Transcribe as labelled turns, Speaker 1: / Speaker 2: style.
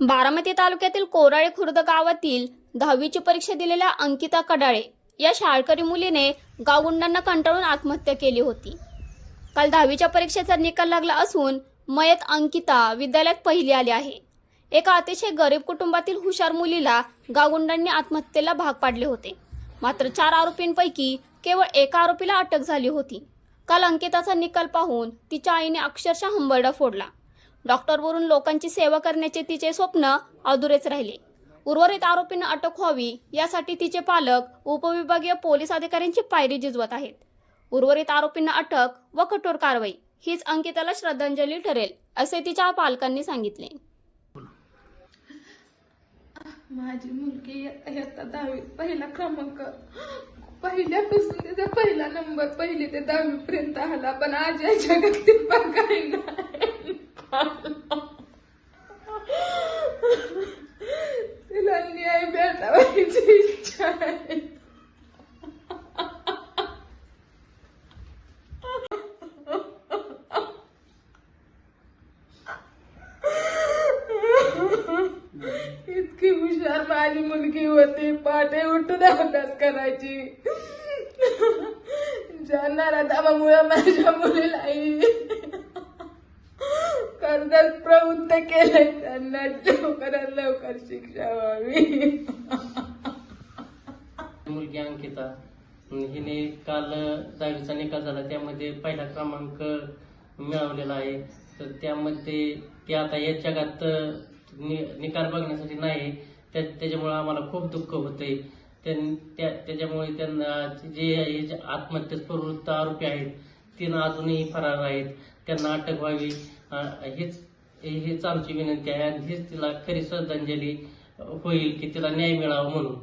Speaker 1: बारामती तालुक्यातील कोराळे खुर्द गावातील दहावीची परीक्षा दिलेल्या अंकिता कडाळे या शाळकरी मुलीने गावगुंडांना कंटाळून आत्महत्या केली होती. काल दहावीच्या परीक्षेचा निकाल लागला असून मयत अंकिता विद्यालयात पहिली आली आहे. एका अतिशय गरीब कुटुंबातील हुशार मुलीला गावगुंडांनी आत्महत्येला भाग पाडले होते. मात्र चार आरोपींपैकी केवळ एका आरोपीला अटक झाली होती. काल अंकिताचा निकाल पाहून तिच्या आईने अक्षरशः हंबरडा फोडला. डॉक्टर वरून लोकांची सेवा करण्याचे तिचे स्वप्न अधुरेच राहिले. उर्वरित आरोपींना अटक व्हावी यासाठी तिचे पालक उपविभागीय पोलीस अधिकाऱ्यांची पायरी झिजवत आहेत. उर्वरित आरोपींना अटक व कठोर कारवाई हीच अंकिताला श्रद्धांजली ठरेल असे तिच्या पालकांनी सांगितले.
Speaker 2: माझी मुलगी दहावी पहिला क्रमांक. पहिल्यापासून त्याचा पहिला नंबर पहिली ते दहावी पर्यंत आला पण आज या जगात ती बघायला तिला न्याय भेटावायची इच्छा आहे इतकी हुशार माझी मुलगी होती. पहाटे उठून अभ्यास करायची. जाणारा दाबामुळे माझ्या मुलीलाही कर्जात प्रवृत्त केले. त्यांना लवकरात लवकर शिक्षा व्हावी.
Speaker 3: मुलगी अंकिता. हिने काल दहावीचा निकाल झाला. त्यामध्ये पहिला क्रमांक मिळवलेला आहे. तर त्यामध्ये ती आता या जगात निकाल बघण्यासाठी नाही. त्या त्याच्यामुळे आम्हाला खूप दुःख होते त्या त्याच्यामुळे त्यांना जे हे जे प्रवृत्त आरोपी आहेत तीन अजूनही फरार आहेत. त्यांना अटक व्हावी. हेच हेच हीच आमची विनंती आहे. आणि हीच तिला खरी श्रद्धांजली होईल की तिला न्याय मिळावा म्हणून.